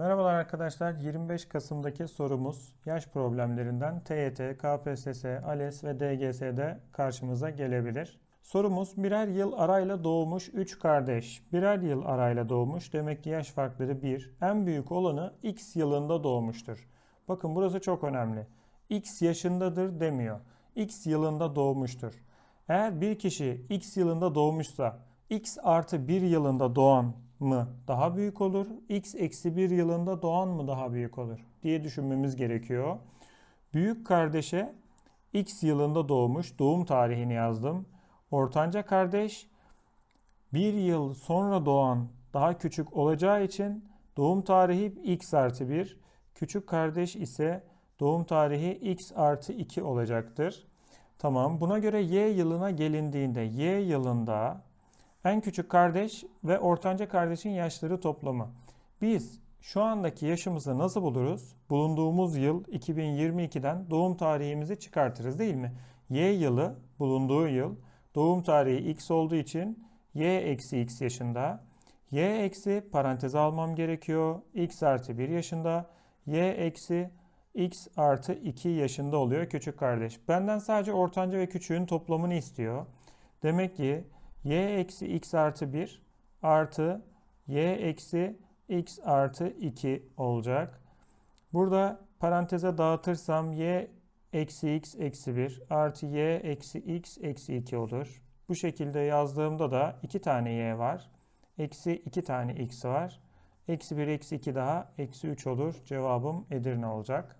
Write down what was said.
Merhabalar arkadaşlar. 25 Kasım'daki sorumuz yaş problemlerinden TYT, KPSS, ALES ve DGS'de karşımıza gelebilir. Sorumuz birer yıl arayla doğmuş 3 kardeş. Birer yıl arayla doğmuş demek ki yaş farkları 1. En büyük olanı X yılında doğmuştur. Bakın burası çok önemli. X yaşındadır demiyor. X yılında doğmuştur. Eğer bir kişi X yılında doğmuşsa X artı 1 yılında doğan mı daha büyük olur? X eksi 1 yılında doğan mı daha büyük olur? diye düşünmemiz gerekiyor. Büyük kardeşe X yılında doğmuş. Doğum tarihini yazdım. Ortanca kardeş bir yıl sonra doğan daha küçük olacağı için doğum tarihi X artı 1. Küçük kardeş ise doğum tarihi X artı 2 olacaktır. Tamam. Buna göre Y yılına gelindiğinde Y yılında en küçük kardeş ve ortanca kardeşin yaşları toplamı. Biz şu andaki yaşımızı nasıl buluruz? Bulunduğumuz yıl 2022'den doğum tarihimizi çıkartırız değil mi? Y yılı bulunduğu yıl doğum tarihi X olduğu için Y eksi X yaşında. Y eksi paranteze almam gerekiyor. X artı 1 yaşında. Y eksi X artı 2 yaşında oluyor küçük kardeş. Benden sadece ortanca ve küçüğün toplamını istiyor. Demek ki y eksi x artı 1 artı y eksi x artı 2 olacak. Burada paranteze dağıtırsam y eksi x eksi 1 artı y eksi x eksi 2 olur. Bu şekilde yazdığımda da 2 tane y var. Eksi 2 tane x var. Eksi 1 eksi 2 daha eksi 3 olur. Cevabım Edirne olacak.